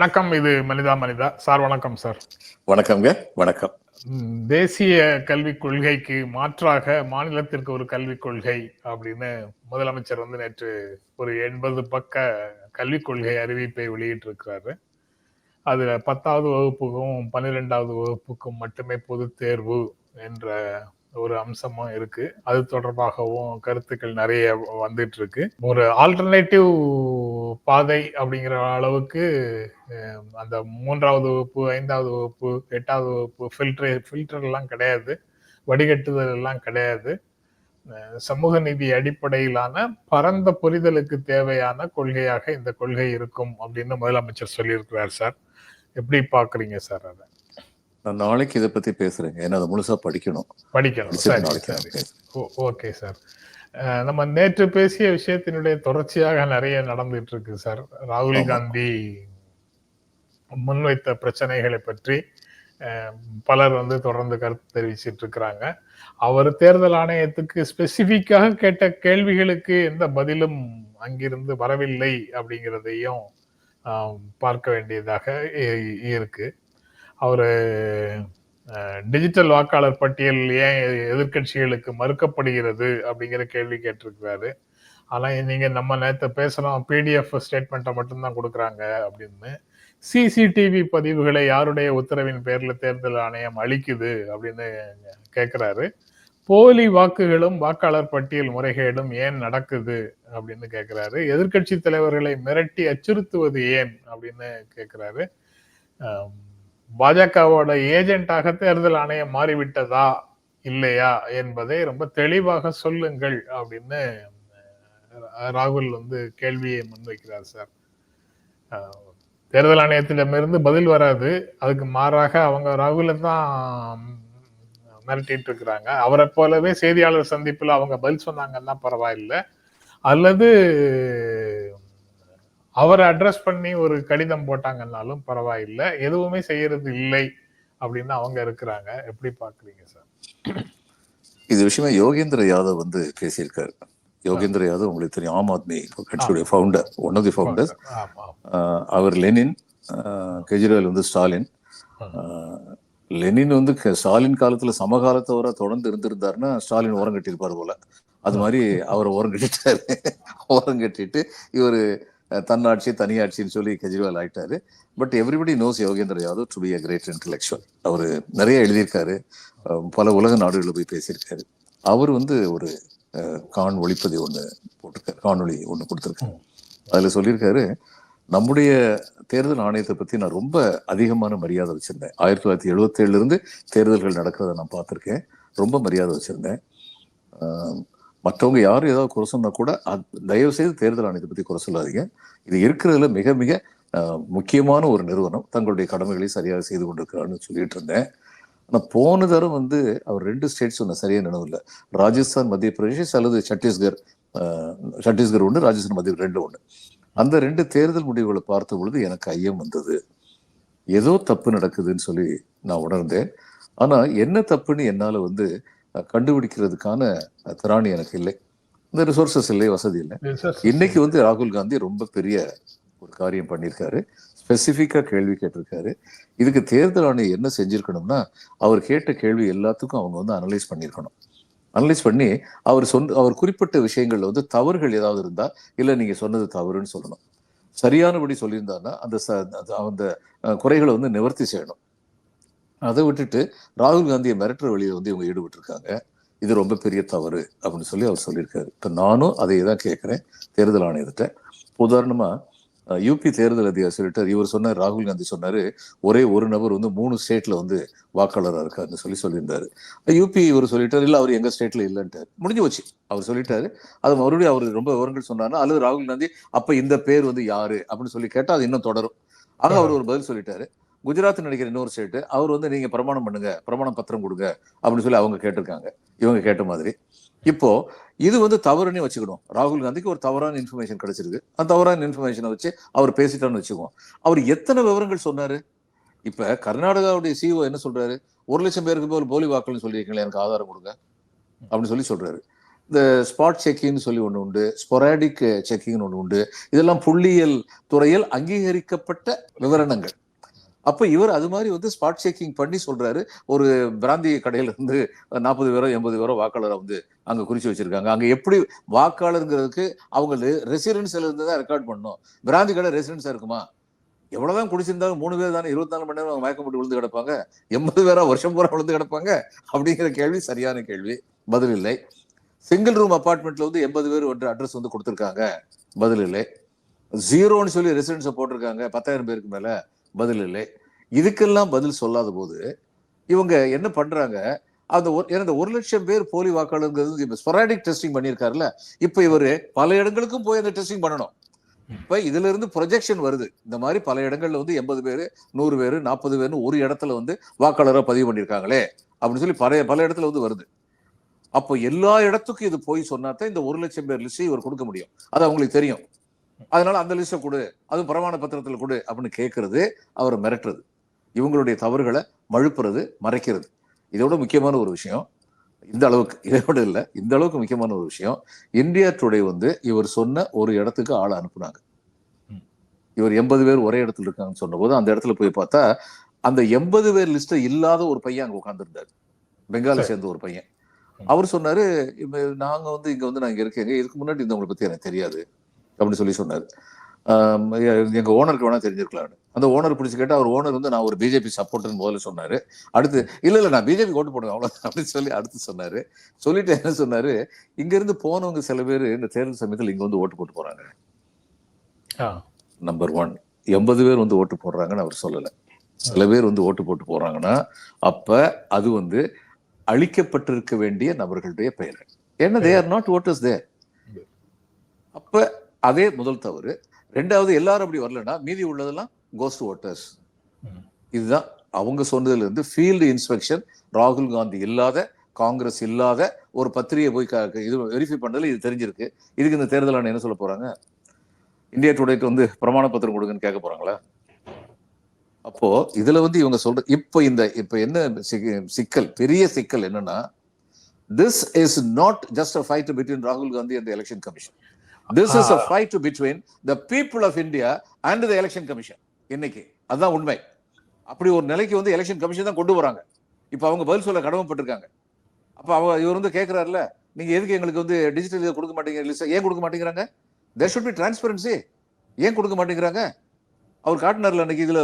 வணக்கம் இது மனிதா மனிதா. சார் வணக்கம் சார். வணக்கம்ங்க வணக்கம். தேசிய கல்விக் கொள்கைக்கு மாற்றாக மாநிலத்திற்கு ஒரு கல்விக் கொள்கை அப்படின்னு முதலமைச்சர் வந்து நேற்று ஒரு எண்பது பக்க கல்விக் கொள்கை அறிவிப்பை வெளியிட்டிருக்கிறாரு. அதுல பத்தாவது வகுப்புக்கும் பன்னிரெண்டாவது வகுப்புக்கும் மட்டுமே பொது தேர்வு என்ற ஒரு அம்சமும் இருக்கு. அது தொடர்பாகவும் கருத்துக்கள் நிறைய வந்துட்டு இருக்கு ஒரு ஆல்டர்னேட்டிவ் பாதை அப்படிங்கிற அளவுக்கு அந்த மூன்றாவது வகுப்பு ஐந்தாவது வகுப்பு எட்டாவது வகுப்பு ஃபில்டர் ஃபில்டர் எல்லாம் கிடையாது. வடிகட்டுதல் எல்லாம் கிடையாது. சமூக நீதி அடிப்படையிலான பரந்த புரிதலுக்கு தேவையான கொள்கையாக இந்த கொள்கை இருக்கும் அப்படின்னு முதலமைச்சர் சொல்லியிருக்கிறார் சார். எப்படி பாக்குறீங்க சார் அதை? நான் நாளைக்கு இதை பத்தி பேசுறேங்க. ஏன்னா அதை முழுசா படிக்கணும். படிக்கணும். Okay sir. நம்ம நேற்று பேசிய விஷயத்தினுடைய தொடர்ச்சியாக நிறைய நடந்துட்டு இருக்கு சார். ராகுல். காந்தி முன்வைத்த பிரச்சனைகளை பற்றி பலர் வந்து தொடர்ந்து கருத்து தெரிவிச்சிட்டு இருக்கிறாங்க அவர் தேர்தல் ஆணையத்துக்கு ஸ்பெசிபிக்காக கேட்ட கேள்விகளுக்கு எந்த பதிலும் அங்கிருந்து வரவில்லை அப்படிங்கிறதையும் ஆஹ், பார்க்க வேண்டியதாக இருக்கு. அவர் டிஜிட்டல் வாக்காளர் பட்டியல் ஏன் எதிர்க்கட்சிகளுக்கு மறுக்கப்படுகிறது அப்படிங்கிற கேள்வி கேட்டிருக்கிறாரு. ஆனால் நீங்கள் நம்ம நேரத்தை பேசணும் பிடிஎஃப் ஸ்டேட்மெண்ட்டை மட்டும்தான் கொடுக்குறாங்க அப்படின்னு. சிசிடிவி பதிவுகளை யாருடைய உத்தரவின் பேரில் தேர்தல் ஆணையம் அளிக்குது அப்படின்னு கேட்குறாரு போலி வாக்குகளும் வாக்காளர் பட்டியல் முறைகேடும் ஏன் நடக்குது அப்படின்னு கேட்குறாரு எதிர்க்கட்சி தலைவர்களை மிரட்டி அச்சுறுத்துவது ஏன் அப்படின்னு கேட்குறாரு பாஜகவோட ஏஜென்டாக தேர்தல் ஆணையம் மாறிவிட்டதா இல்லையா என்பதை ரொம்ப தெளிவாக சொல்லுங்கள் அப்படின்னு ராகுல் வந்து கேள்வியை முன்வைக்கிறார் சார். தேர்தல் ஆணையத்திடமிருந்து பதில் வராது. அதுக்கு மாறாக அவங்க ராகுல தான் மிரட்டிட்டு இருக்கிறாங்க. அவரை போலவே செய்தியாளர் சந்திப்பில் அவங்க பதில் சொன்னாங்கன்னா பரவாயில்லை. அல்லது அவரை அட்ரஸ் பண்ணி ஒரு கடிதம் போட்டாங்கன்னாலும் பரவாயில்லை. எதுவுமே செய்யறது இல்லை அப்படின்னு அவங்க இருக்கிறாங்க. எப்படி பாக்குறீங்க சார் இது விஷயமா யோகேந்திர யாதவ் வந்து பேசியிருக்காரு. யோகேந்திர யாதவ் உங்களுக்கு தெரியும் ஆம் ஆத்மி கட்சியுடைய founder one of the founders ஆமா அவர் லெனின் கெஜ்ரிவால் வந்து ஸ்டாலின். லெனின் வந்து ஸ்டாலின் காலத்துல சமகாலத்தவரா தொடர்ந்து இருந்திருந்தாருன்னா ஸ்டாலின் ஓரம் கட்டியிருப்பாரு போல. அது மாதிரி அவர் ஓரம் கட்டிட்டாரு ஓரம் கட்டிட்டு இவர் தன்னாட்சி தனியாட்சின்னு சொல்லி கெஜ்ரிவால் ஆயிட்டாரு. But everybody knows Yogendra Yadav to be a great intellectual அவர் நிறைய எழுதியிருக்காரு. பல உலக நாடுகளில் போய் பேசியிருக்காரு. அவர் வந்து ஒரு காண் ஒளிப்பதி ஒன்று போட்டிருக்காரு. காணொளி ஒன்று கொடுத்துருக்காரு. அதில் சொல்லியிருக்காரு நம்முடைய தேர்தல் ஆணையத்தை பற்றி நான் ரொம்ப அதிகமான மரியாதை வச்சிருந்தேன். ஆயிரத்தி தொள்ளாயிரத்தி எழுபத்தேழுல இருந்து தேர்தல்கள் நடக்கிறத நான் பார்த்துருக்கேன். ரொம்ப மரியாதை வச்சிருந்தேன். ஆஹ் மற்றவங்க யாரும் ஏதாவது குறை சொன்னா கூட தயவு செய்து தேர்தல் ஆணையத்தை பற்றி குறை சொல்லாதீங்க. இது இருக்கிறதுல மிக மிக முக்கியமான ஒரு நிறுவனம். தங்களுடைய கடமைகளை சரியாக செய்து கொண்டிருக்கிறான்னு சொல்லிட்டு இருந்தேன். ஆனால் போன தரம் வந்து அவர் ரெண்டு ஸ்டேட்ஸ் ஒன்று சரியா நினைவு இல்லை. ராஜஸ்தான் மத்திய பிரதேஷ் அல்லது சத்தீஸ்கர் சத்தீஸ்கர் ஒன்று ராஜஸ்தான் மத்திய ரெண்டு ஒன்று அந்த ரெண்டு தேர்தல் முடிவுகளை பார்த்த பொழுது எனக்கு ஐயம் வந்தது. ஏதோ தப்பு நடக்குதுன்னு சொல்லி நான் உணர்ந்தேன். ஆனால் என்ன தப்புன்னு என்னால் வந்து கண்டுபிடிக்கிறதுக்கான திராணி எனக்கு இல்லை. இந்த ரிசோர்சஸ் இல்லை வசதி இல்லை. இன்னைக்கு வந்து ராகுல் காந்தி ரொம்ப பெரிய ஒரு காரியம் பண்ணியிருக்காரு. ஸ்பெசிஃபிக்கா கேள்வி கேட்டிருக்காரு. இதுக்கு தேர்தல் ஆணையம் என்ன செஞ்சிருக்கணும்னா அவர் கேட்ட கேள்வி எல்லாத்துக்கும் அவங்க வந்து அனலைஸ் பண்ணியிருக்கணும். அனலைஸ் பண்ணி அவர் சொன்ன அவர் குறிப்பிட்ட விஷயங்கள்ல வந்து தவறுகள் ஏதாவது இருந்தா இல்ல நீங்க சொன்னது தவறுன்னு சொல்லணும். சரியானபடி சொல்லியிருந்தாருன்னா அந்த அந்த- குறைகளை வந்து நிவர்த்தி செய்யணும். அதை விட்டுட்டு ராகுல் காந்தியை மிரட்டுற வழியில வந்து இவங்க ஈடுபட்டு இருக்காங்க இது ரொம்ப பெரிய தவறு அப்படின்னு சொல்லி அவர் சொல்லியிருக்காரு. இப்போ நானும் அதை தான் கேட்குறேன். தேர்தல் ஆணையத்திட்ட உதாரணமா அஹ், யூபி தேர்தல் அதிகாரி சொல்லிட்டார். இவர் சொன்னார் ராகுல் காந்தி சொன்னாரு ஒரே ஒரு நபர் வந்து மூணு ஸ்டேட்ல வந்து வாக்காளராக இருக்காருன்னு சொல்லி சொல்லியிருந்தாரு. யூபி இவர் சொல்லிட்டாரு இல்ல அவர் எங்க ஸ்டேட்ல இல்லைன்ட்டார். முடிஞ்சு போச்சு. அவர் சொல்லிட்டாரு. அது மறுபடியும் அவர் ரொம்ப விவரங்கள் சொன்னாருன்னா அல்லது ராகுல் காந்தி அப்ப இந்த பேர் வந்து யாரு? அப்படின்னு சொல்லி கேட்டா அது இன்னும் தொடரும். ஆக அவர் ஒரு பதில் சொல்லிட்டாரு. குஜராத் நடிக்கிற இன்னொரு ஸ்டேட் அவர் வந்து நீங்கள் பிரமாணம் பண்ணுங்க பிரமாணம் பத்திரம் கொடுங்க அப்படின்னு சொல்லி அவங்க கேட்டிருக்காங்க. இவங்க கேட்ட மாதிரி. இப்போ இது வந்து தவறுன்னு வச்சுக்கணும். ராகுல் காந்திக்கு ஒரு தவறான இன்ஃபர்மேஷன் கிடைச்சிருக்கு. அந்த தவறான இன்ஃபர்மேஷனை வச்சு அவர் பேசிட்டான்னு வச்சுக்குவோம். அவர் எத்தனை விவரங்கள் சொன்னார்? இப்போ கர்நாடகாவுடைய சிஓ என்ன சொல்றாரு? ஒரு லட்சம் பேருக்கு போல் போலி வாக்குன்னு சொல்லியிருக்கீங்களே எனக்கு ஆதாரம் கொடுங்க அப்படின்னு சொல்லி சொல்றாரு. இந்த ஸ்பாட் செக்கிங்னு சொல்லி ஒன்று உண்டு ஸ்பொராடிக் செக்கிங்னு ஒன்று உண்டு. இதெல்லாம் புள்ளியியல் துறையில் அங்கீகரிக்கப்பட்ட விவரணங்கள். அப்போ இவர் அது மாதிரி வந்து ஸ்பாட் செக்கிங் பண்ணி சொல்றாரு. ஒரு பிராந்திய கடையில இருந்து நாற்பது பேரோ எண்பது பேரோ வாக்காளரை வந்து அங்கே குறிச்சு வச்சிருக்காங்க. அங்கே எப்படி வாக்காளருங்கிறதுக்கு அவங்க ரெசிடென்ஸ்ல இருந்து தான் ரெக்கார்ட் பண்ணும் பிராந்தி கடை ரெசிடென்ஸா இருக்குமா? எவ்வளவுதான் குடிச்சிருந்தாலும் மூணு பேர் தானே இருபத்தி நாலு மணி நேரம் அவங்க மயக்கம் போட்டு விழுந்து கிடப்பாங்க. எண்பது பேரா வருஷம் பூரா விழுந்து கிடப்பாங்க? அப்படிங்கிற கேள்வி சரியான கேள்வி. பதில் இல்லை. சிங்கிள் ரூம் அப்பார்ட்மெண்ட்ல வந்து எண்பது பேர் ஒன்று அட்ரஸ் வந்து கொடுத்துருக்காங்க. பதில் இல்லை. ஜீரோன்னு சொல்லி ரெசிடென்ஸை போட்டிருக்காங்க. பத்தாயிரம் பேருக்கு மேலே. பதில் இல்லை இதுக்கெல்லாம் பதில் சொல்லாத போது இவங்க என்ன பண்றாங்க? அந்த ஒரு- இந்த ஒரு லட்சம் பேர் போலி வாக்காளருங்கிறது இப்ப ஸ்பொராடிக் டெஸ்டிங் பண்ணியிருக்காருல்ல? இப்ப இவரு பல இடங்களுக்கும் போய் அந்த டெஸ்டிங் பண்ணணும். இப்ப இதுல இருந்து ப்ரொஜெக்ஷன் வருது. இந்த மாதிரி பல இடங்கள்ல வந்து எண்பது பேர் நூறு பேர் நாற்பது பேர்னு ஒரு இடத்துல வந்து வாக்காளராக பதிவு பண்ணியிருக்காங்களே அப்படின்னு சொல்லி பல பல இடத்துல வந்து வருது. அப்போ எல்லா இடத்துக்கும் இது போய் சொன்னாதான் இந்த ஒரு லட்சம் பேர் லிஸ்ட் இவர் கொடுக்க முடியும். அது அவங்களுக்கு தெரியும். அதனால அந்த லிஸ்ட்டை கொடு அதுவும் பிரமாண பத்திரத்துல கொடு அப்படின்னு கேட்கறது அவரை மிரட்டுறது. இவங்களுடைய தவறுகளை மழுப்புறது மறைக்கிறது. இதோட முக்கியமான ஒரு விஷயம் இந்த அளவுக்கு இதோட இல்லை இந்த அளவுக்கு முக்கியமான ஒரு விஷயம் இந்தியா டுடே வந்து இவர் சொன்ன ஒரு இடத்துக்கு ஆளை அனுப்புனாங்க. இவர் எண்பது பேர் ஒரே இடத்துல இருக்காங்கன்னு சொன்னபோது அந்த இடத்துல போய் பார்த்தா அந்த எண்பது பேர் லிஸ்ட் இல்லாத ஒரு பையன் அங்க உட்கார்ந்திருந்தாரு. பெங்காலை சரி. சேர்ந்த ஒரு பையன். அவர் சொன்னாரு "இப்ப நாங்க வந்து இங்க வந்து நான் இங்க இருக்கேங்க இதுக்கு முன்னாடி இருந்தவங்களை பத்தி எனக்கு தெரியாது. அப்படின்னு சொல்லி சொன்னாரு. ஆம், எ- எங்க ஓனருக்கு வேணா தெரிஞ்சிருக்கலாம்னு. அந்த ஓனர் பிடிச்சு கேட்டா அவர் ஓனர் வந்து நான் ஒரு பிஜேபி சப்போர்ட்னு முதல்ல சொன்னாரு. அடுத்து இல்ல இல்ல நான் பிஜேபி ஓட்டு போடுவேன் அவ்வளவு அப்படின்னு சொல்லி அடுத்து சொன்னாரு. சொல்லிட்டு என்ன சொன்னாரு இங்க இருந்து போனவங்க சில பேர் இந்த தேர்தல் சமயத்தில் இங்க வந்து ஓட்டு போட்டு போறாங்க. ஆ, நம்பர் ஒன் எண்பது பேர் வந்து ஓட்டு போடுறாங்கன்னு அவர் சொல்லல. சில பேர் வந்து ஓட்டு போட்டு போறாங்கன்னா அப்ப அது வந்து அழிக்கப்பட்டிருக்க வேண்டிய நபர்களுடைய பெயர். என்ன they are not voters they அப்ப அதே முதல் தவறு. ரெண்டாவது எல்லாரும் அப்படி வரலன்னா மீதி உள்ளதெல்லாம் கோஸ்ட் ஓட்டர்ஸ். இதுதான் அவங்க சொன்னதுல இருந்து ஃபீல்டு இன்ஸ்பெக்ஷன் ராகுல் காந்தி இல்லாத காங்கிரஸ் இல்லாத ஒரு பத்திரிகை போய் இது வெரிஃபை பண்ணதுல இது தெரிஞ்சிருக்கு. இதுக்கு இந்த தேர்தல் ஆணையம் என்ன சொல்ல போறாங்க? இந்தியா டுடேக்கு வந்து பிரமாண பத்திரம் கொடுங்கன்னு கேட்க போறாங்களா? அப்போ இதுல வந்து இவங்க சொல்ற இப்போ இந்த இப்போ என்ன சிக்க- சிக்கல் பெரிய சிக்கல் என்னன்னா this is not just a fight between ராகுல் Gandhi and election commission this is a fight between the people of India and the election commission இன்னைக்கு. அதுதான் உண்மை. அப்படி ஒரு நிலைக்கு வந்து எலெக்ஷன் கமிஷன் தான் கொண்டு வராங்க. இப்போ அவங்க பதில் சொல்ல கடமைப்பட்டிருக்காங்க அப்ப அவ இவர் வந்து கேட்கிறாருல நீங்க எதுக்கு எங்களுக்கு வந்து டிஜிட்டல் இதை கொடுக்க மாட்டேங்கிற லிஸ்ட் ஏன் கொடுக்க மாட்டேங்கிறாங்க? தேர் ஷுட் பி டிரான்ஸ்பரன்சி ஏன் கொடுக்க மாட்டேங்கிறாங்க? அவர் காட்டினார்ல அன்னைக்கு இதுல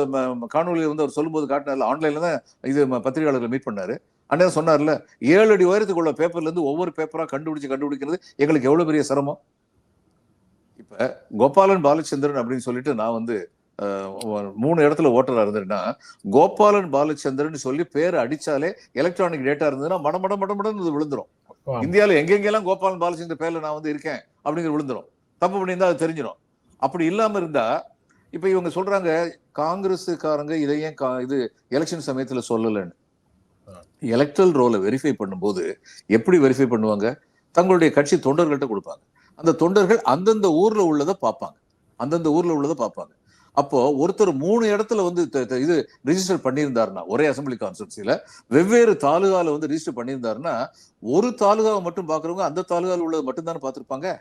காணொலியில வந்து அவர் சொல்லும்போது காட்டினார்ல ஆன்லைன்ல தான் இது பத்திரிகையாளர்களை மீட் பண்ணாரு. அண்ணன் சொன்னார்ல ஏழு அடி உயரத்துக்குள்ள பேப்பர்ல இருந்து ஒவ்வொரு பேப்பரா கண்டுபிடிச்சு கண்டுபிடிக்கிறது எங்களுக்கு எவ்வளவு பெரிய சிரமம்? இப்ப கோபாலன் பாலச்சந்திரன் அப்படின்னு சொல்லிட்டு நான் வந்து மூணு இடத்துல ஓட்டரா இருந்தேன்னா கோபாலன் பாலச்சந்திரன் சொல்லி பேர் அடிச்சாலே எலக்ட்ரானிக் டேட்டா இருந்ததுன்னா மட மட மட மடன்னு இது விழுந்துரும். ஆமா. இந்தியால எங்கெங்கெல்லாம் கோபாலன் பாலச்சந்திர பேர்ல நான் வந்து இருக்கேன் அப்படிங்கிற விழுந்துரும். தப்பு பண்ணியிருந்தா அது தெரிஞ்சிடும் அப்படி இல்லாம இருந்தா இப்ப இவங்க சொல்றாங்க காங்கிரஸுக்காரங்க இதை ஏன் கா- இது எலெக்ஷன் சமயத்துல சொல்லலன்னு. எலக்ட்ரல் ரோலை வெரிஃபை பண்ணும்போது எப்படி வெரிஃபை பண்ணுவாங்க? தங்களுடைய கட்சி தொண்டர்கள்ட்ட கொடுப்பாங்க. அந்த தொண்டர்கள் அந்தந்த ஊர்ல உள்ளதை பார்ப்பாங்க. அந்தந்த ஊர்ல உள்ளதை பார்ப்பாங்க. அப்போ ஒருத்தர் மூணு இடத்துல வந்து த- த- இது ரிஜிஸ்டர் பண்ணியிருந்தாருன்னா ஒரே அசம்பிளி கான்ஸ்டன்சில வெவ்வேறு தாலுகால வந்து ரிஜிஸ்டர் பண்ணியிருந்தாருன்னா ஒரு தாலுகாவை மட்டும் பாக்குறவங்க அந்த தாலுகாவில் உள்ளது மட்டும் தானே பார்த்துருப்பாங்க?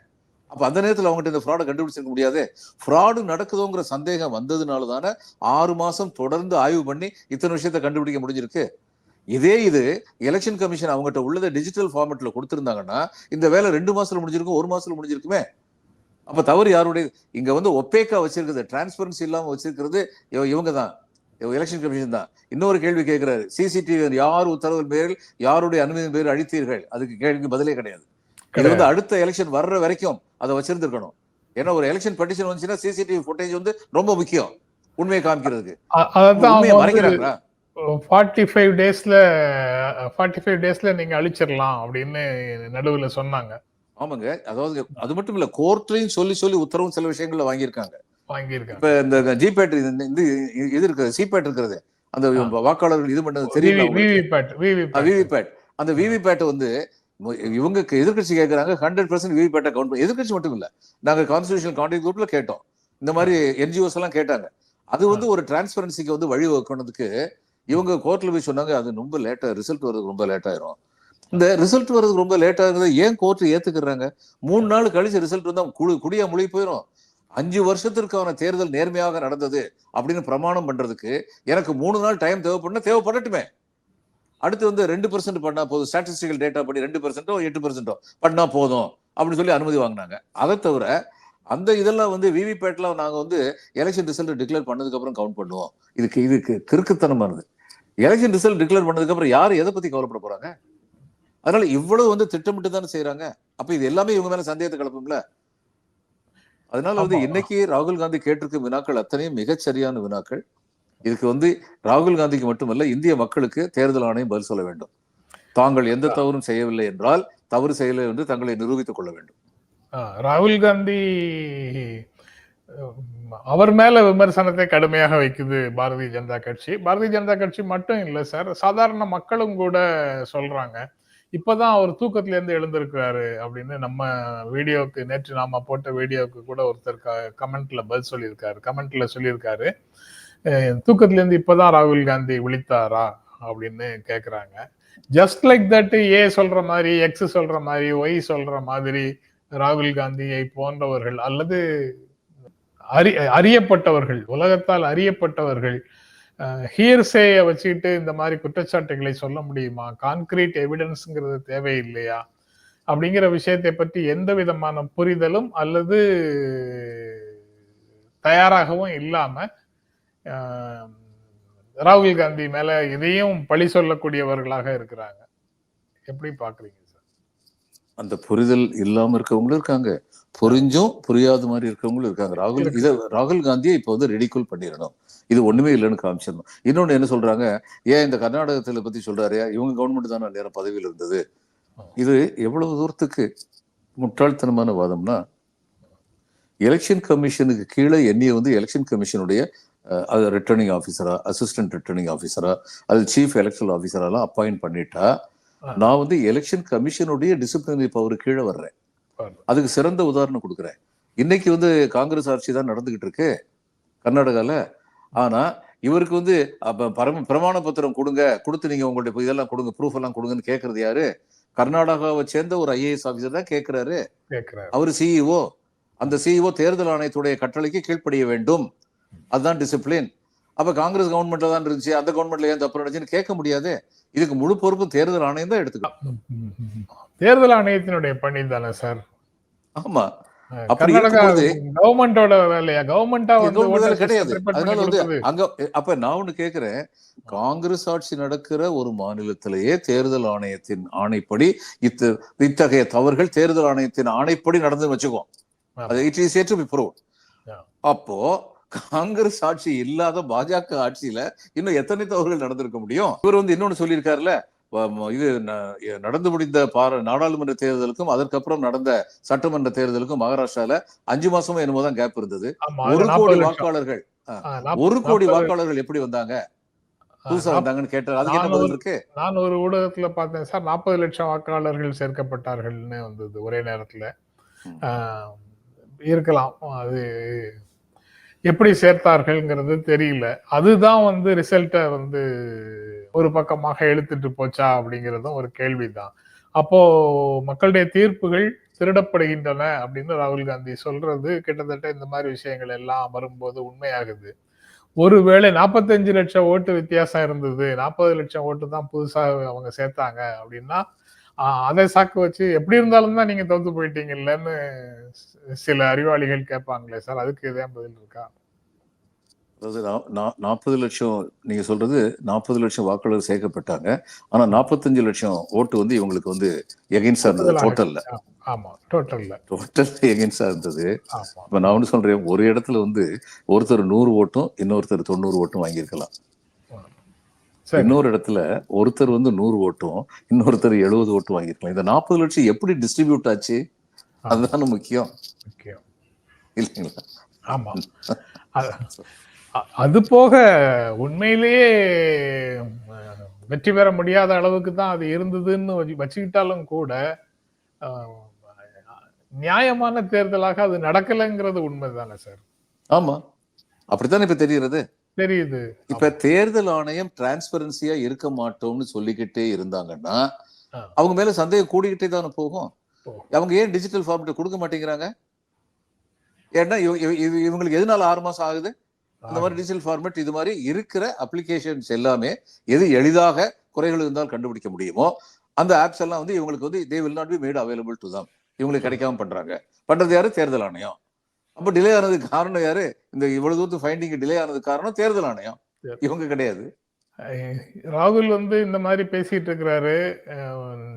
அப்ப அந்த நேரத்தில் அவங்ககிட்ட இந்த ஃப்ராடை கண்டுபிடிச்சிருக்க முடியாது. ஃப்ராடு நடக்குதோங்கிற சந்தேகம் வந்ததுனால தானே ஆறு மாசம் தொடர்ந்து ஆய்வு பண்ணி இத்தனை விஷயத்தை கண்டுபிடிக்க முடிஞ்சிருக்கு? இதே இது எலெக்ஷன் கமிஷன் அவங்ககிட்ட உள்ளதை டிஜிட்டல் ஃபார்மேட்ல கொடுத்திருந்தாங்கன்னா இந்த வேலை ரெண்டு மாசத்துல முடிஞ்சிருக்கும் ஒரு மாசத்துல முடிஞ்சிருக்குமே. அப்ப தவறு யாருடைய இங்க வந்து ஒப்பேக்கா வச்சிருக்கிறது டிரான்ஸ்பரன்சி இல்லாம வச்சிருக்கிறது இவ- இவங்க தான் எலெக்ஷன் கமிஷன் தான். இன்னொரு கேள்வி கேட்கிறாரு. சிசிடிவி யார் உத்தரவின் பேரில் யாருடைய அனுமதியின் பேரில் அழித்தீர்கள்? அதுக்கு கேள்விக்கு பதிலே கிடையாது. இது வந்து அடுத்த எலெக்ஷன் வர்ற வரைக்கும் அதை வச்சிருந்திருக்கணும். ஏன்னா ஒரு எலெக்ஷன் பெட்டிஷன் வந்துச்சுன்னா சிசிடிவி ஃபுட்டேஜ் வந்து ரொம்ப முக்கியம். உண்மையை காமிக்கிறதுக்கு. உண்மையை மறைக்கிறாங்களா? ஃபார்ட்டி ஃபைவ் டேஸ்ல ஃபார்ட்டி ஃபைவ் டேஸ்ல நீங்க அழிச்சிடலாம் அப்படின்னு நடுவுல சொன்னாங்க. ஆமாங்க. அதாவது அது மட்டும் இல்ல கோர்ட்லயும் சொல்லி சொல்லி உத்தரவும் சில விஷயங்கள்ல வாங்கியிருக்காங்க. வாங்கியிருக்காங்க. இப்ப இந்த ஜிபேட் இது இந்த இது இருக்கிறது சிபேட் இருக்கிறது. அந்த வாக்காளர்கள் இது பண்ணது தெரியல விவிபேட் விவிபேட் அந்த விவிபேட் வந்து இவங்க எதிர்கட்சி கேட்கறாங்க ஹண்ட்ரட் பர்சன்ட் விவிபேட்டை கவுண்ட் எதிர்கட்சி மட்டும் இல்ல. நாங்க கான்ஸ்டியூஷனல் கான்டாக்ட் குரூப்ல கேட்டோம். இந்த மாதிரி என்ஜிஓஸ் எல்லாம் கேட்டாங்க. அது வந்து ஒரு டிரான்ஸ்பரன்சிக்கு வந்து வழி வகுக்கணுதுக்கு இவங்க கோர்ட்டில் போய் சொன்னாங்க அது ரொம்ப லேட்டாக ரிசல்ட் வர்றதுக்கு ரொம்ப லேட் ஆயிரும். இந்த ரிசல்ட் வர்றதுக்கு ரொம்ப லேட் ஆகுது ஏன் கோர்ட்டு ஏத்துக்கிறாங்க? மூணு நாள் கழிச்சு ரிசல்ட் வந்தால் குழு குடியா மொழி போயிடும் அஞ்சு வருஷத்திற்கான தேர்தல் நேர்மையாக நடந்தது அப்படின்னு பிரமாணம் பண்றதுக்கு எனக்கு மூணு நாள் டைம் தேவைப்படனா தேவைப்படட்டுமே. அடுத்து வந்து ரெண்டு பர்சன்ட் பண்ணா போதும். ஸ்டாட்டிஸ்டிக்கல் டேட்டா படி ரெண்டு பர்சன்ட்டோ எட்டு பர்சன்ட்டோ பண்ணா போதும் அப்படின்னு சொல்லி அனுமதி வாங்கினாங்க. அதை தவிர அந்த இதெல்லாம் வந்து விவிபேட்லாம் நாங்க வந்து எலெக்ஷன் ரிசல்ட் டிக்ளேர் பண்ணதுக்கு அப்புறம் கவுண்ட் பண்ணுவோம். இதுக்கு இதுக்கு கிறுக்குத்தனமானது எலெக்ஷன் ரிசல்ட் டிக்ளேர் பண்ணதுக்கு அப்புறம் யார் எதை பத்தி கவலைப்பட போறாங்க? அதனால இவ்வளவு வந்து திட்டமிட்டு தானே செய்யறாங்க அப்ப இது எல்லாமே இவங்க மேல சந்தேகத்தை கிளப்பும்ல? அதனால வந்து. இன்னைக்கு ராகுல் காந்தி கேட்டிருக்கும் வினாக்கள் அத்தனையும் மிகச்சரியான வினாக்கள். இதுக்கு வந்து ராகுல் காந்திக்கு மட்டுமல்ல இந்திய மக்களுக்கு தேர்தல் ஆணையம் பதில் சொல்ல வேண்டும். தாங்கள் எந்த தவறும் செய்யவில்லை என்றால் தவறு செய்யவில்லை என்று தங்களை நிரூபித்துக் கொள்ள வேண்டும். ராகுல் காந்தி அவர் மேல விமர்சனத்தை கடுமையாக வைக்குது பாரதிய ஜனதா கட்சி. பாரதிய ஜனதா கட்சி மட்டும் இல்லை சார் சாதாரண மக்களும் கூட சொல்றாங்க. இப்பதான் அவர் தூக்கத்துல இருந்து எழுந்திருக்கிறாரு அப்படின்னு நம்ம வீடியோவுக்கு நேற்று நாம போட்ட வீடியோவுக்கு கூட ஒருத்தர் கமெண்ட்ல பதில் சொல்லியிருக்காரு. கமெண்ட்ல சொல்லியிருக்காரு. தூக்கத்துல இருந்து இப்பதான் ராகுல் காந்தி விழித்தாரா அப்படின்னு கேக்குறாங்க. ஜஸ்ட் லைக் தட் ஏ சொல்ற மாதிரி எக்ஸ் சொல்ற மாதிரி ஒய் சொல்ற மாதிரி ராகுல் காந்தியை போன்றவர்கள் அல்லது அறி அறியப்பட்டவர்கள் உலகத்தால் அறியப்பட்டவர்கள் ஹியர்சேயை வச்சுக்கிட்டு இந்த மாதிரி குற்றச்சாட்டுகளை சொல்ல முடியுமா? கான்கிரீட் எவிடன்ஸுங்கிறது தேவையில்லையா? அப்படிங்கிற விஷயத்தை பற்றி எந்த விதமான புரிதலும் அல்லது தயாராகவும் இல்லாம ராகுல் காந்தி மேல இதையும் பழி சொல்லக்கூடியவர்களாக இருக்கிறாங்க. எப்படி பாக்குறீங்க? அந்த புரிதல் இல்லாம இருக்கவங்களும் இருக்காங்க. புரிஞ்சும் புரியாத மாதிரி இருக்கவங்களும் இருக்காங்க. ராகுல். இத ராகுல் காந்தியை இப்போ வந்து ரெடிகூல் பண்ணிடணும். இது ஒண்ணுமே இல்லைன்னு காமிச்சிடணும். இன்னொன்னு என்ன சொல்றாங்க? ஏன் இந்த கர்நாடகத்துல பத்தி சொல்றாரு? இவங்க கவர்மெண்ட் தானே நேரம் பதவியில் இருந்தது. இது எவ்வளவு தூரத்துக்கு முட்டாள்தனமான வாதம்னா எலெக்ஷன் கமிஷனுக்கு கீழே என்னைய வந்து எலெக்ஷன் கமிஷனுடைய அது ரிட்டர்னிங் ஆஃபீஸரா அசிஸ்டன்ட் ரிட்டர்னிங் ஆஃபீஸரா அது சீஃப் எலெக்ஷன் ஆஃபீஸரெல்லாம் அப்பாயிண்ட் பண்ணிட்டா. நான் வந்து எலெக்ஷன் கமிஷனுடைய டிசிப்ளினரி பவர் கீழே வர்றேன். அதுக்கு சிறந்த உதாரணம் கொடுக்குறேன். இன்னைக்கு வந்து காங்கிரஸ் ஆட்சி தான் நடந்துகிட்டு இருக்கு கர்நாடகால. ஆனா இவருக்கு வந்து அப்ப பரம பிரமாண பத்திரம் கொடுங்க கொடுத்து நீங்க உங்களுடைய இதெல்லாம் கொடுங்க ப்ரூஃப் எல்லாம் கொடுங்கன்னு கேக்குறது யாரு? கர்நாடகாவை சேர்ந்த ஒரு ஐஏஎஸ் ஆபீசர் தான் கேட்கிறாரு கேக்குறாரு. அவர் சிஇஓ அந்த சிஇஓ தேர்தல் ஆணையத்துடைய கட்டளைக்கு கீழ்ப்படிய வேண்டும். அதுதான் டிசிப்ளின் அப்ப காங்கிரஸ் கவர்மெண்ட்ல தான் இருந்துச்சு அந்த கவர்மெண்ட்ல ஏன் தப்பு நடந்துச்சுன்னு கேட்க முடியாது. இதுக்கு முழு பொறுப்பு தேர்தல் ஆணையம் தான் எடுத்துக்கணும் தேர்தல் ஆணையத்தினுடைய பணி தானே சார்? ஆமா. அப்படி கவர்மெண்டோட வேலையா? கவர்மெண்டா வந்து கிடையாது. அதனால வந்து. அங்க அப்ப நான் ஒண்ணு கேக்குறேன். காங்கிரஸ் ஆட்சி நடக்கிற ஒரு மாநிலத்திலேயே தேர்தல் ஆணையத்தின் ஆணைப்படி இத்த இத்தகைய தவறுகள் தேர்தல் ஆணையத்தின் ஆணைப்படி நடந்து வச்சுக்கோ. அது இட் இஸ் Yeah. அப்போ காங்கிரஸ் ஆட்சி இல்லாத பாஜக ஆட்சியில இன்னும் எத்தனை தவறுகள் நடந்திருக்க முடியும்? இவர் வந்து இன்னொன்னு சொல்லியிருக்காருல்ல இது நடந்து முடிந்த பார நாடாளுமன்ற தேர்தலுக்கும் அதற்கப்புறம் நடந்த சட்டமன்ற தேர்தலுக்கும் மகாராஷ்டிரால அஞ்சு மாசமும் என்னமோ தான் கேப் இருந்தது. ஒரு 40 கோடி. வாக்காளர்கள் ஒரு கோடி 40 வாக்காளர்கள் எப்படி வந்தாங்க? நான் ஒரு ஊடகத்துல பார்த்தேன் சார் நாற்பது லட்சம் வாக்காளர்கள் சேர்க்கப்பட்டார்கள்னு வந்தது ஒரே நேரத்துல. இருக்கலாம். அது எப்படி சேர்த்தார்கள்ங்கிறது தெரியல. அதுதான் வந்து ரிசல்ட்டை வந்து ஒரு பக்கமாக இழுத்துட்டு போச்சா அப்படிங்கிறதும் ஒரு கேள்விதான். அப்போ மக்களுடைய தீர்ப்புகள் திருடப்படுகின்றன அப்படின்னு ராகுல் காந்தி சொல்றது கிட்டத்தட்ட இந்த மாதிரி விஷயங்கள் எல்லாம் வரும்போது உண்மையாகுது. ஒருவேளை நாற்பத்தஞ்சு லட்சம் ஓட்டு வித்தியாசம் இருந்தது நாற்பது லட்சம் ஓட்டு தான் புதுசாக அவங்க சேர்த்தாங்க அப்படின்னா அதை சாக்கு வச்சு எப்படி இருந்தாலும் தான் நீங்க தோத்து போயிட்டீங்கல்லன்னு சில அறிவாளிகள் கேட்பாங்களே சார். அதுக்கு இதே பதில் இருக்கா? அதாவது நாற்பது லட்சம் நீங்க சொல்றது நாற்பது லட்சம் வாக்காளர் சேர்க்கப்பட்டாங்க. ஆனா நாற்பத்தஞ்சு லட்சம் ஓட்டு வந்து இவங்களுக்கு வந்து எகென்ஸ்டா இருந்தது டோட்டல்ல ஆமா டோட்டல்ல டோட்டல் எகென்ஸ்டா இருந்தது. ஆமா. இப்ப நான் ஒண்ணு சொல்றேன் ஒரு இடத்துல வந்து ஒருத்தர் நூறு ஓட்டும் இன்னொருத்தர் தொண்ணூறு ஓட்டும் வாங்கியிருக்கலாம். இன்னொரு இடத்துல ஒருத்தர் வந்து நூறு ஓட்டும் இன்னொருத்தர் எழுபது ஓட்டு வாங்கியிருக்கலாம். இந்த நாற்பது லட்சம் எப்படி டிஸ்ட்ரிபியூட் ஆச்சு? அதுதானே முக்கியம். முக்கியம். இல்லைங்களா? ஆமா. அது போக உண்மையிலேயே வெற்றி பெற முடியாத அளவுக்கு தான் அது இருந்ததுன்னு வச்சு- வச்சுக்கிட்டாலும் கூட நியாயமான தேர்தலாக அது நடக்கலைங்கிறது உண்மைதானே சார்? ஆமா. அப்படித்தானே இப்ப தெரிகிறது? தெரியுது. இப்ப தேர்தல் ஆணையம் டிரான்ஸ்பரன்சியா இருக்க மாட்டோம்னு சொல்லிக்கிட்டே இருந்தாங்கன்னா. அவங்க மேல சந்தேகம் கூடிக்கிட்டே தானே போகும். அவங்க ஏன் டிஜிட்டல் ஃபார்மேட் கொடுக்க மாட்டேங்கிறாங்க? ஏன்னா இவ- இவ- இவ- இவங்களுக்கு எதனால ஆறு மாசம் ஆகுது? அந்த மாதிரி டிஜிட்டல் ஃபார்மேட் இது மாதிரி இருக்கிற அப்ளிகேஷன்ஸ் எல்லாமே எது எளிதாக குறைகள் இருந்தால் கண்டுபிடிக்க முடியுமோ அந்த ஆப்ஸ் எல்லாம் வந்து இவங்களுக்கு வந்து they will not be made available to them இவங்களுக்கு கிடைக்காம பண்றாங்க. பண்றது யாரு? தேர்தல் ஆணையம். அப்ப டிலே ஆனதுக்கு காரணம் யாரு? இந்த இவ்வளவு தூரத்து ஃபைண்டிங் டிலே ஆனதுக்கு காரணம் தேர்தல் ஆணையம். இவங்க கிடையாது. ராகுல் வந்து இந்த மாதிரி பேசிட்டு இருக்கிறாரு.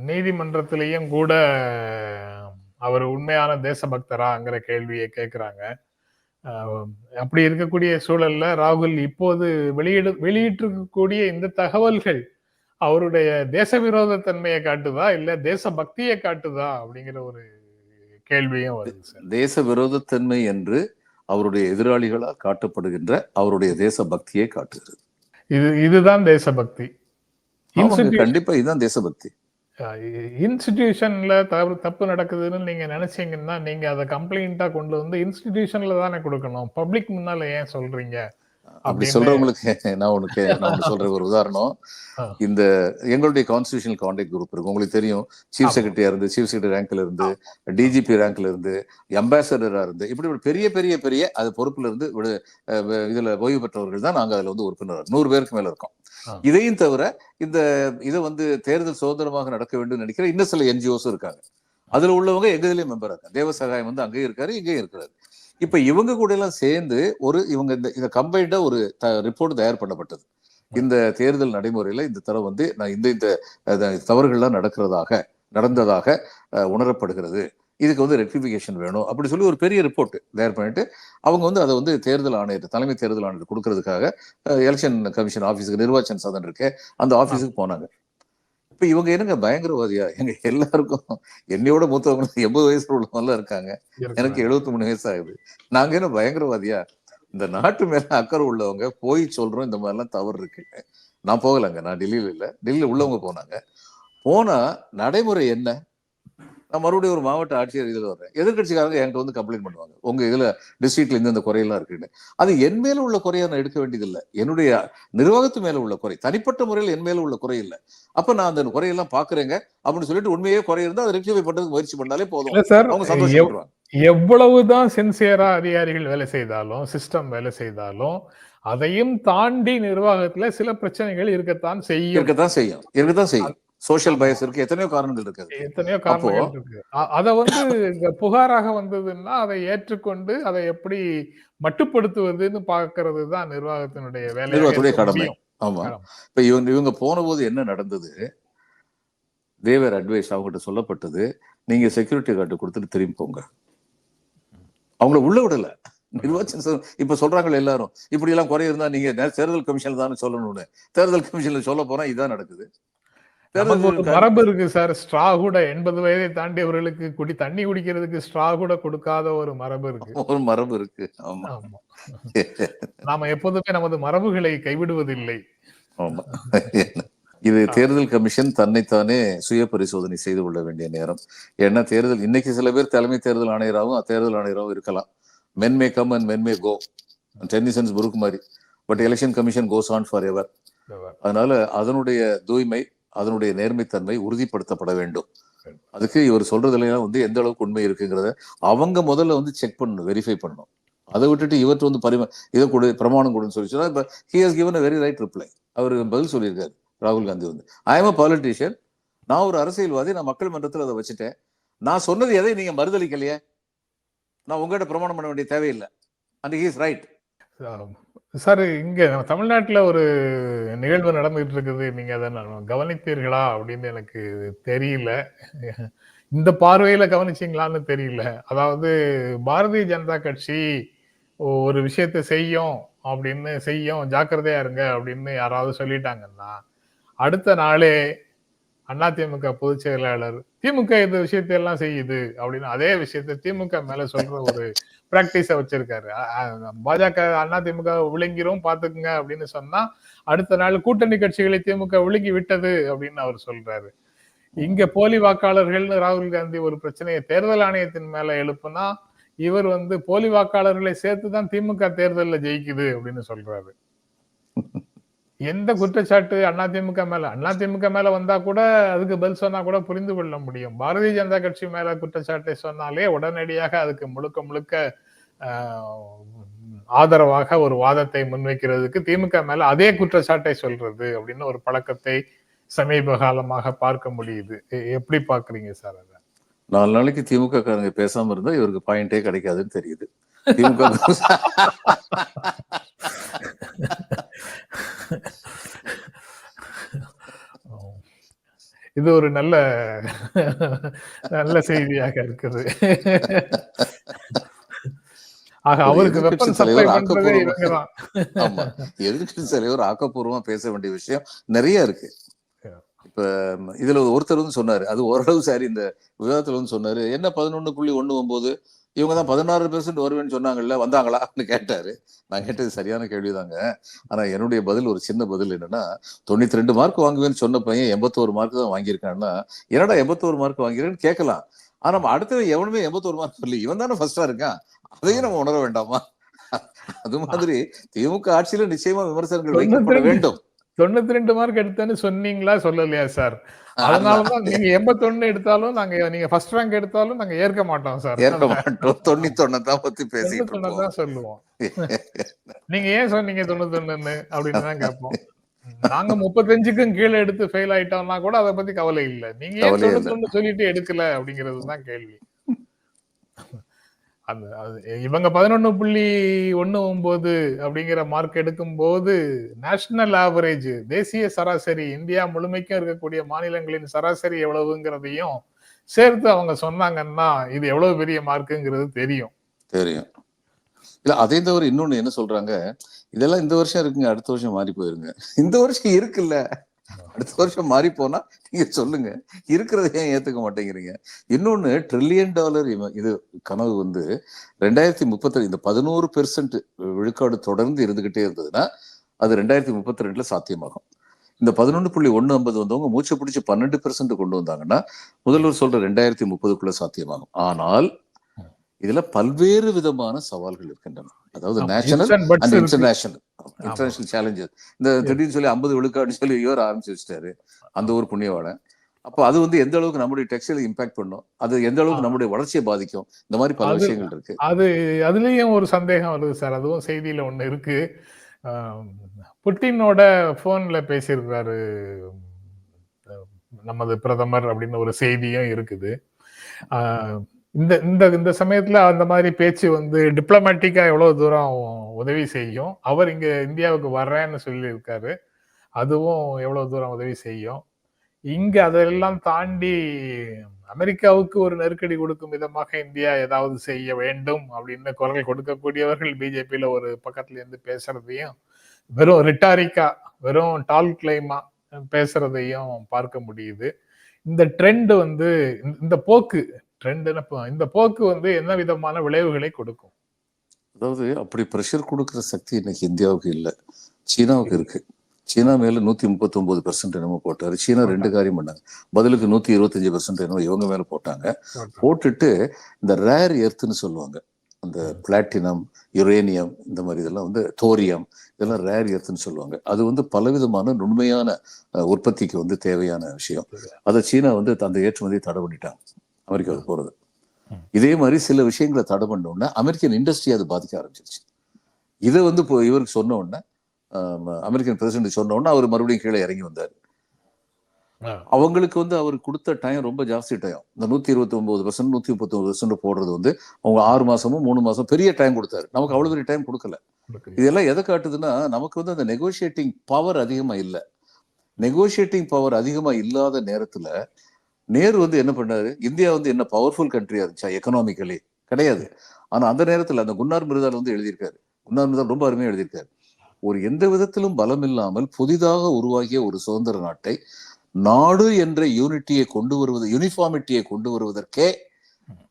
நீதிமன்றத்திலையும் கூட அவர் உண்மையான தேசபக்தராங்கிற கேள்வியை கேட்கிறாங்க அப்படி இருக்கக்கூடிய சூழல்ல ராகுல் இப்போது வெளியிடு வெளியிட்டிருக்கக்கூடிய இந்த தகவல்கள் அவருடைய தேச விரோத தன்மையை காட்டுதா இல்ல தேசபக்தியை காட்டுதா அப்படிங்கிற ஒரு கேள்வியும் வருது சார். தேச விரோதத்தன்மை என்று அவருடைய எதிராளிகளால் காட்டப்படுகின்ற அவருடைய தேச பக்தியை காட்டுகிறது. இது இதுதான் தேசபக்தி. கண்டிப்பா இதுதான் தேசபக்தி. இன்ஸ்டிடியூஷன்ல தவறு தப்பு நடக்குதுன்னு நீங்க நினைச்சீங்கன்னா நீங்க அதை கம்ப்ளைண்டா கொண்டு வந்து இன்ஸ்டிடியூஷன்ல தானே கொடுக்கணும். பப்ளிக் முன்னால ஏன் சொல்றீங்க? அப்படி சொல்றவங்களுக்கு நான் உனக்கு நான் சொல்றேன் ஒரு உதாரணம். இந்த எங்களுடைய கான்ஸ்டியூஷனல் கான்டாக்ட் குரூப் இருக்கு. உங்களுக்கு தெரியும். சீஃப். செக்ரட்டரியா இருந்து சீஃப் செக்ரட்டரி ரேங்க்ல இருந்து டிஜிபி ரேங்க்ல இருந்து அம்பாசடரா இருந்து இப்படி ஒரு பெரிய பெரிய பெரிய அது பொறுப்புல இருந்து இதுல ஓய்வு பெற்றவர்கள் தான் நாங்க அதுல வந்து உறுப்பினர். நூறு பேருக்கு மேல இருக்கோம். இதையும் தவிர இந்த இதை வந்து தேர்தல் சுதந்திரமாக நடக்க வேண்டும் நினைக்கிற இன்னும் சில என்ஜிஓஸும் இருக்காங்க. அதுல உள்ளவங்க எங்க இதுலயும் மெம்பர் இருக்காங்க. தேவசகாயம் வந்து அங்கேயும் இருக்காரு இங்கேயும் இருக்காரு இப்ப இவங்க கூட எல்லாம் சேர்ந்து ஒரு இவங்க இந்த இதை கம்பைண்டா ஒரு ரிப்போர்ட் தயார் பண்ணப்பட்டது. இந்த தேர்தல் நடைமுறையில இந்த தரம் வந்து நான் இந்த இந்த தவறுகள்லாம் நடக்கிறதாக நடந்ததாக உணரப்படுகிறது. இதுக்கு வந்து ரெக்டிஃபிகேஷன் வேணும் அப்படி சொல்லி ஒரு பெரிய ரிப்போர்ட் தயார் பண்ணிட்டு அவங்க வந்து அதை வந்து தேர்தல் ஆணையர் தலைமை தேர்தல் ஆணையர் கொடுக்கறதுக்காக எலெக்ஷன் கமிஷன் ஆஃபீஸுக்கு நிர்வாச்சன் சதன் இருக்கு அந்த ஆஃபீஸுக்கு போனாங்க. இப்ப இவங்க என்னங்க பயங்கரவாதியா? எங்க எல்லாருக்கும் என்னையோட மூத்தவங்க எண்பது வயசுல உள்ளவங்க இருக்காங்க. எனக்கு எழுபத்தி மூணு வயசு ஆகுது நாங்க என்ன பயங்கரவாதியா? இந்த நாட்டு மேல அக்கறை உள்ளவங்க போய் சொல்றோம். இந்த மாதிரிலாம் தவறு இருக்கு. நான் போகலைங்க. நான் டெல்லியில இல்ல. டெல்லியில உள்ளவங்க போனாங்க. போனா நடைமுறை என்ன? நான் மறுபடியும் ஒரு மாவட்ட ஆட்சியர் இதுல வர்றேன். எதிர்கட்சிக்காரங்க என்கிட்ட வந்து கம்ப்ளைண்ட் பண்ணுவாங்க. உங்க இதுல டிஸ்ட்ரிக்ட்ல இந்த இந்த குறையெல்லாம் இருக்குன்னு. அது என் மேல உள்ள குறையா நான் எடுக்க வேண்டியதில்லை. என்னுடைய நிர்வாகத்து மேல உள்ள குறை. தனிப்பட்ட முறையில் என் மேல உள்ள குறை இல்லை. அப்ப நான் அந்த குறையெல்லாம் பாக்குறேங்க அப்படின்னு சொல்லிட்டு உண்மையே குறை இருந்தா அதை ரெக்டிஃபை பண்றதுக்கு முயற்சி பண்ணாலே போதும். அவங்க சந்தோஷப்படுவாங்க எவ்வளவுதான் சின்சியரா அதிகாரிகள் வேலை செய்தாலும் சிஸ்டம் வேலை செய்தாலும் அதையும் தாண்டி நிர்வாகத்துல சில பிரச்சனைகள் இருக்கத்தான் செய்யும். இருக்கத்தான் செய்யும். இருக்கத்தான் செய்யும். சோஷியல் பயஸ் இருக்கு எத்தனையோ காரணங்கள் இருக்குது எத்தனையோ காரணங்கள் இருக்கு. அத வந்து புகாராக வந்ததுன்னா அதை ஏற்றுக்கொண்டு அதை எப்படி மட்டுப்படுத்துவதுன்னு பாக்குறது தான் நிர்வாகத்தினுடைய வேலை. நிர்வாகத்துடைய கடமை. ஆமா. இப்ப இவங்க இவங்க போன போது என்ன நடந்தது? தேவர் அட்வைஸ் அவங்ககிட்ட சொல்லப்பட்டது நீங்க செக்யூரிட்டி கார்டு கொடுத்துட்டு திரும்பி போங்க. அவங்கள உள்ள விடல. நிர்வாச்சன் இப்ப சொல்றாங்க எல்லாரும் இப்படி எல்லாம் குறை இருந்தா நீங்க தேர்தல் கமிஷன் தானே சொல்லணும்னு. தேர்தல் கமிஷன்ல சொல்ல போனா இதான் நடக்குது. மரபு இருக்கு சார். ஸ்ட்ரா கூட எண்பது வயதை தாண்டியவர்களுக்கு குடி தண்ணி குடிக்கிறதுக்கு ஸ்ட்ரா கூட கொடுக்காத ஒரு மரபு இருக்கு. ஒரு மரபு இருக்கு. நாம எப்போதுமே நமது மரபுகளை கைவிடுவதில்லை. இது தேர்தல் கமிஷன் தன்னைத்தானே சுய பரிசோதனை செய்து கொள்ள வேண்டிய நேரம். ஏன்னா தேர்தல் இன்னைக்கு சில பேர் தலைமை தேர்தல் ஆணையராகவும் தேர்தல் ஆணையராகவும் இருக்கலாம். Men may come and men may go Tennyson's brook மாதிரி. But election commission goes on for ever அதனால அதனுடைய தூய்மை அதனுடைய நேர்மைத்தன்மை உறுதிப்படுத்தப்பட வேண்டும். அதுக்கு இவர் சொல்றதுல வந்து எந்த அளவுக்கு உண்மை இருக்குங்கிறத அவங்க முதல்ல வந்து செக் பண்ணணும் வெரிஃபை பண்ணணும். அதை விட்டுட்டு இவர்கிட்ட வந்து பரிம இதை கொடு பிரமாணம் கொடுன்னு சொல்லி சொன்னா இப்ப he has given a very right reply அவர் பதில் சொல்லியிருக்காரு ராகுல் காந்தி வந்து. ஐ எம் அ பாலிட்டிஷியன் நான் ஒரு அரசியல்வாதி. நான் மக்கள் மன்றத்தில் அதை வச்சுட்டேன். நான் சொன்னது எதை நீங்க மறுதளிக்கலையே நான் உங்ககிட்ட பிரமாணம் பண்ண வேண்டிய தேவையில்லை. And he is right sir இங்கே நம்ம தமிழ்நாட்டில் ஒரு நிகழ்வு நடந்துகிட்டு இருக்குது நீங்கள் அதை நான் கவனித்தீர்களா அப்படின்னு எனக்கு தெரியல. இந்த பார்வையில் கவனிச்சிங்களான்னு தெரியல. அதாவது பாரதிய ஜனதா கட்சி ஒரு விஷயத்தை செய்யும் அப்படின்னு செய்யும் ஜாக்கிரதையா இருங்க அப்படின்னு யாராவது சொல்லிட்டாங்கன்னா அடுத்த நாளே அதிமுக பொதுச் செயலாளர் திமுக இந்த விஷயத்தை எல்லாம் செய்யுது அப்படின்னு அதே விஷயத்தை திமுக மேல சொல்ற ஒரு பிராக்டிஸ வச்சிருக்காரு. பாஜக அண்ணா திமுக விழுங்கிரும் பாத்துக்குங்க அப்படின்னு சொன்னா அடுத்த நாள் கூட்டணி கட்சிகளை திமுக விழுங்கி விட்டது அப்படின்னு அவர் சொல்றாரு. இங்க போலி வாக்காளர்கள்னு ராகுல் காந்தி ஒரு பிரச்சனையை தேர்தல் ஆணையத்தின் மேல எழுப்புனா இவர் வந்து போலி வாக்காளர்களை சேர்த்து தான் திமுக தேர்தலில் ஜெயிக்குது அப்படின்னு சொல்றாரு. எந்த குற்றச்சாட்டு அதிமுக மேல? அதிமுக மேல வந்தா கூட அதுக்கு பதில் சொன்னா கூட புரிந்து கொள்ள முடியும். பாரதிய ஜனதா கட்சி மேல குற்றச்சாட்டை சொன்னாலே உடனடியாக அதுக்கு முழுக்க முழுக்க ஆதரவாக ஒரு வாதத்தை முன்வைக்கிறதுக்கு திமுக மேல அதே குற்றச்சாட்டை சொல்றது அப்படின்னு ஒரு பழக்கத்தை சமீப காலமாக பார்க்க முடியுது. எப்படி பாக்குறீங்க சார் அதை? நாலு நாளைக்கு திமுக காரங்க பேசாம இருந்தா இவருக்கு பாயிண்டே கிடைக்காதுன்னு தெரியுது. திமுக இது ஒரு நல்ல நல்ல செய்தியாக இருக்குது. ஆக அவருக்கு வெப்பன் சப்ளை பண்றதே எதிர்க்கட்சி தலைவர் ஆக்கப்பூர்வமா பேச வேண்டிய விஷயம் நிறைய இருக்கு. இப்ப இதுல ஒருத்தர் வந்து சொன்னாரு அது ஓரளவு சரி இந்த விவாதத்துல வந்து சொன்னாரு என்ன பதினொன்னு புள்ளி ஒண்ணு ஒன்பது இவங்க தான் பதினாறு பெர்சென்ட் வருவேன்னு சொன்னாங்கல்ல வந்தாங்களான்னு கேட்டாரு. நான் கேட்டது சரியான கேள்விதாங்க. ஆனா என்னுடைய பதில் ஒரு சின்ன பதில் என்னன்னா தொண்ணூத்தி ரெண்டு மார்க் வாங்குவேன்னு சொன்ன பையன் எண்பத்தோரு மார்க் தான் வாங்கியிருக்கான்னா என்னடா எண்பத்தோரு மார்க் வாங்கிறேன்னு கேட்கலாம். ஆனா நம்ம அடுத்த எவனுமே எண்பத்தோரு மார்க் சொல்லி இவன் தானே ஃபர்ஸ்டா இருக்கான். அதையும் நம்ம உணர வேண்டாமா? அது மாதிரி திமுக ஆட்சியில நிச்சயமா விமர்சனங்கள் வைக்கப்பட வேண்டும். தொண்ணூத்தி ரெண்டு மார்க் எடுத்தேன்னு சொன்னீங்களா? சொல்லலையா சார் அதனாலதான் நீங்க எண்பத்தொன்னு எடுத்தாலும் நாங்க நீங்க ஃபர்ஸ்ட் ரேங்க் எடுத்தாலும் நாங்க ஏற்க மாட்டோம் சார் ஏற்க மாட்டோம். தொண்ணூத்தொன்னு தான் பத்தி பேசிட்டு தான் சொல்லுவோம். நீங்க ஏன் சொன்னீங்க தொண்ணூத்தொன்னு அப்படின்னு தான் கேட்போம். நாங்க முப்பத்தஞ்சுக்கும் கீழே எடுத்து ஃபெயில் ஆயிட்டோம்னா கூட அதை பத்தி கவலை இல்ல. நீங்க ஏன். தொண்ணூத்தொன்னு சொல்லிட்டு எடுக்கல அப்படிங்கிறது தான் கேள்வி. அந்த அது இவங்க பதினொன்று புள்ளி ஒன்று ஒன்பது அப்படிங்கிற மார்க் எடுக்கும் போது நேஷனல் ஆவரேஜ் தேசிய சராசரி இந்தியா முழுமைக்கும் இருக்கக்கூடிய மாநிலங்களின் சராசரி எவ்வளவுங்கிறதையும் சேர்த்து அவங்க சொன்னாங்கன்னா இது எவ்வளவு பெரிய மார்க்குங்கிறது தெரியும். தெரியும். இல்ல அதே தவிர இன்னொன்னு என்ன சொல்றாங்க இதெல்லாம் இந்த வருஷம் இருக்குங்க அடுத்த வருஷம் மாறி போயிருங்க. இந்த வருஷம் இருக்குல்ல. அடுத்த வருஷம் மாறி போனா நீங்க சொல்லுங்க. இருக்கிறத ஏன் ஏத்துக்க மாட்டேங்கிறீங்க? இன்னொன்னு ட்ரில்லியன் டாலர் இது கனவு வந்து ரெண்டாயிரத்தி முப்பத்தி இந்த பதினோரு பெர்சன்ட் விழுக்காடு தொடர்ந்து இருந்துகிட்டே இருந்ததுன்னா அது ரெண்டாயிரத்தி முப்பத்தி ரெண்டுல சாத்தியமாகும். இந்த பதினொன்று புள்ளி ஒண்ணு ஐம்பது வந்தவங்க மூச்சை பிடிச்சி பன்னெண்டு பெர்சன்ட் கொண்டு வந்தாங்கன்னா முதல்வர் சொல்ற ரெண்டாயிரத்தி முப்பதுக்குள்ள சாத்தியமாகும். ஆனால் இதுல பல்வேறு விதமான சவால்கள் இருக்கின்றன. அதாவது national and. International international challenges இந்த திடீர்னு சொல்லி ஐம்பது விழுக்காடுன்னு சொல்லி இவர் ஆரம்பிச்சு வச்சிட்டாரு. அந்த ஒரு புண்ணியவாளன் அப்போ அது வந்து எந்த அளவுக்கு நம்முடைய டெக்ஸ்டைல் இம்பாக்ட் பண்ணும்? அது எந்த அளவுக்கு நம்முடைய வளர்ச்சியை பாதிக்கும்? இந்த மாதிரி பல விஷயங்கள் இருக்கு. அது அதுலயும் ஒரு சந்தேகம் வருது சார். அதுவும் செய்தியில ஒண்ணு இருக்கு. புட்டினோட போன்ல பேசியிருக்காரு உம், நமது பிரதமர் அப்படின்னு ஒரு செய்தியும் இருக்குது. இந்த இந்த இந்த சமயத்துல அந்த மாதிரி பேச்சு வந்து டிப்ளமேட்டிக்கா எவ்வளவு தூரம் உதவி செய்யும்? அவர் இங்க இந்தியாவுக்கு வர்றேன்னு சொல்லியிருக்காரு. அதுவும் எவ்வளவு தூரம் உதவி செய்யும்? இங்க அதெல்லாம் தாண்டி அமெரிக்காவுக்கு ஒரு நெருக்கடி கொடுக்கும் விதமாக இந்தியா ஏதாவது செய்ய வேண்டும் அப்படின்னு குரல் கொடுக்கக்கூடியவர்கள் பிஜேபியில ஒரு பக்கத்துல இருந்து பேசுறதையும் வெறும் ரிட்டாரிக்கா வெறும் டால் கிளைமா பேசுறதையும் பார்க்க முடியுது. இந்த ட்ரெண்ட் வந்து இந்த- இந்த போக்கு ட்ரெண்ட் இந்த போக்கு வந்து என்ன விதமான விளைவுகளை கொடுக்கும்? அதாவது அப்படி ப்ரெஷர் கொடுக்குற சக்தி இன்னைக்கு இந்தியாவுக்கு இல்லை. சீனாவுக்கு இருக்கு. சீனா மேல நூத்தி முப்பத்தி ஒன்பது பெர்சென்ட் என்னமோ போட்டாரு. சீனா ரெண்டு காரியம் பண்ணாங்க. பதிலுக்கு நூத்தி இருபத்தஞ்சு பெர்சென்ட் என்னமோ இவங்க மேல போட்டாங்க. போட்டுட்டு இந்த ரேர் எர்த்னு சொல்லுவாங்க. அந்த பிளாட்டினம் யுரேனியம் இந்த மாதிரி இதெல்லாம் வந்து தோரியம் இதெல்லாம் ரேர் எர்த்னு சொல்லுவாங்க. அது வந்து பலவிதமான நுண்மையான உற்பத்திக்கு வந்து தேவையான விஷயம். அதை சீனா வந்து அந்த ஏற்றுமதியை தடை பண்ணிட்டாங்க. அமெரிக்காவுக்கு போறது. ம். இதே மாதிரி சில விஷயங்களை தடை பண்ண உடனே அமெரிக்கன் இண்டஸ்ட்ரி அது பாதிக்க ஆரம்பிச்சிருச்சு. இதை வந்து இப்போ இவருக்கு சொன்ன உடனே அமெரிக்கன் பிரசிடென்ட் சொன்ன உடனே அவர் மறுபடியும் கீழே இறங்கி வந்தார். அவங்களுக்கு வந்து அவர் கொடுத்த டைம் ரொம்ப ஜாஸ்தி டைம் இந்த நூத்தி இருபத்தி ஒன்பது பர்சன்ட் நூத்தி முப்பத்தி ஒன்பது பர்சன்ட் போடுறது வந்து அவங்க ஆறு மாசமும் மூணு மாசம் பெரிய டைம் கொடுத்தாரு. நமக்கு அவ்வளவு பெரிய டைம் கொடுக்கல. இதெல்லாம் எதை காட்டுதுன்னா நமக்கு வந்து அந்த நெகோஷியேட்டிங் பவர் அதிகமா இல்லை. நெகோஷியேட்டிங் பவர் அதிகமா இல்லாத நேரத்துல நேரு வந்து என்ன பண்ணாரு? இந்தியா வந்து என்ன பவர்ஃபுல் கண்ட்ரியா இருந்துச்சா? எக்கனாமிக்கலி கிடையாது. ஆனா அந்த நேரத்துல அந்த குன்னார் மிருதால் வந்து எழுதியிருக்காரு. குன்னார் மிருதால் ரொம்ப அருமையா எழுதியிருக்காரு. ஒரு எந்த விதத்திலும் பலம் இல்லாமல் புதிதாக உருவாகிய ஒரு சுதந்திர நாட்டை நாடு என்ற யூனிட்டியை கொண்டு வருவது யூனிஃபார்மிட்டியை கொண்டு வருவதற்கே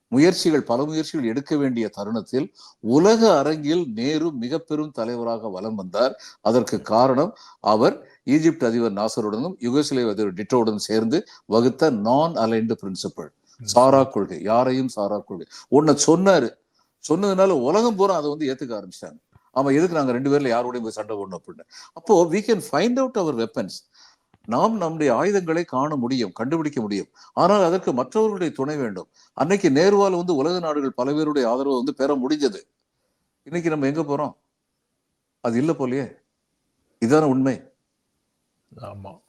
முயற்சிகள் பல முயற்சிகள் எடுக்க வேண்டிய தருணத்தில் உலக அரங்கில் நேரு மிக பெரும் தலைவராக வலம் வந்தார். அதற்கு காரணம் அவர் ஈஜிப்ட் அதிபர் நாசருடனும் யுகோஸ்லேவ் அதிபர் டிட்டோவுடன் சேர்ந்து வகுத்த நான் அலைன்டு பிரின்சிபல் சாரா கொள்கை. யாரையும் சாரா கொள்கை. உன்னை சொன்னாரு. சொன்னதுனால உலகம் பூரா அதை வந்து ஏத்துக்க ஆரம்பிச்சிட்டாங்க ஆமா எதுக்கு நாங்க ரெண்டு பேர்ல யாரோடையும் போய் சண்டை போடணும் அப்படின்னு. அப்போ we can find out our weapons நாம் நம்முடைய ஆயுதங்களை காண முடியும் கண்டுபிடிக்க முடியும். ஆனால் அதற்கு மற்றவர்களுடைய துணை வேண்டும். அன்னைக்கு நேருவால் வந்து உலக நாடுகள் பல பேருடைய ஆதரவு வந்து பெற முடிஞ்சது. இன்னைக்கு நம்ம எங்க போறோம்? அது இல்ல போலயே. இதுதானே உண்மை. ஆமாம்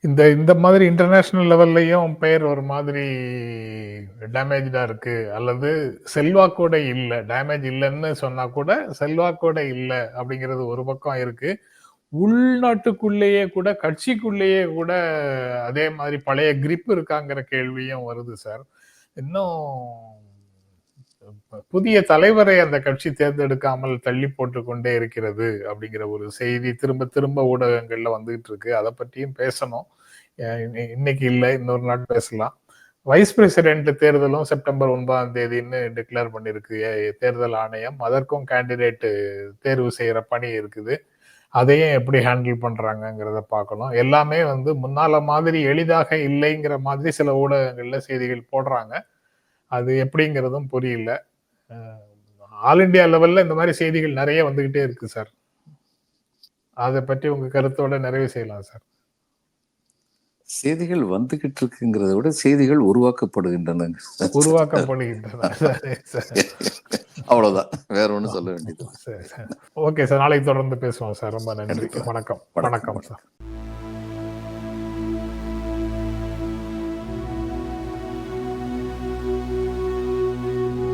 இந்த இந்த மாதிரி இன்டர்நேஷனல் லெவல்லையும் பெயர் ஒரு மாதிரி டேமேஜாக இருக்குது அல்லது செல்வாக்கோட இல்லை. டேமேஜ் இல்லைன்னு சொன்னால் கூட செல்வாக்கோட இல்லை அப்படிங்கிறது ஒரு பக்கம் இருக்குது உள்நாட்டுக்குள்ளேயே கூட கட்சிக்குள்ளேயே கூட அதே மாதிரி பழைய கிரிப் இருக்காங்கிற கேள்வியும் வருது சார் இன்னும் புதிய தலைவரை அந்த கட்சி தேர்ந்தெடுக்காமல் தள்ளி போட்டு கொண்டே இருக்கிறது அப்படிங்கிற ஒரு செய்தி திரும்ப திரும்ப ஊடகங்கள்ல வந்துகிட்டு இருக்கு. அதை பற்றியும் பேசணும். இன்னைக்கு இல்லை இன்னொரு நாள் பேசலாம். வைஸ் பிரசிடென்ட் தேர்தலும் செப்டம்பர் ஒன்பதாம் தேதின்னு டிக்ளேர் பண்ணிருக்கு. தேர்தல் ஆணையம். அதற்கும் கேண்டிடேட் தேர்வு செய்யற பணி இருக்குது. அதையும் எப்படி ஹேண்டில் பண்ணுறாங்கங்கிறத பார்க்கணும். எல்லாமே வந்து முன்னால மாதிரி எளிதாக இல்லைங்கிற மாதிரி சில ஊடகங்கள்ல செய்திகள் போடுறாங்க. அது எப்படிங்கிறதும் புரியல. ஆல் இந்தியா லெவல்ல இந்த மாதிரி செய்திகள் நிறைய வந்துகிட்டே இருக்கு சார். அதை பற்றி உங்க கருத்தோட நிறைவு செய்யலாம் சார். செய்திகள் வந்துகிட்டு இருக்குங்கிறத விட செய்திகள் உருவாக்கப்படுகின்றன. உருவாக்கப்படுகின்றன. அவ்வளவுதான். வேற ஒண்ணும் சொல்ல வேண்டியது. Okay sir. நாளைக்கு தொடர்ந்து பேசுவோம் சார். ரொம்ப நன்றி. வணக்கம். வணக்கம் சார்.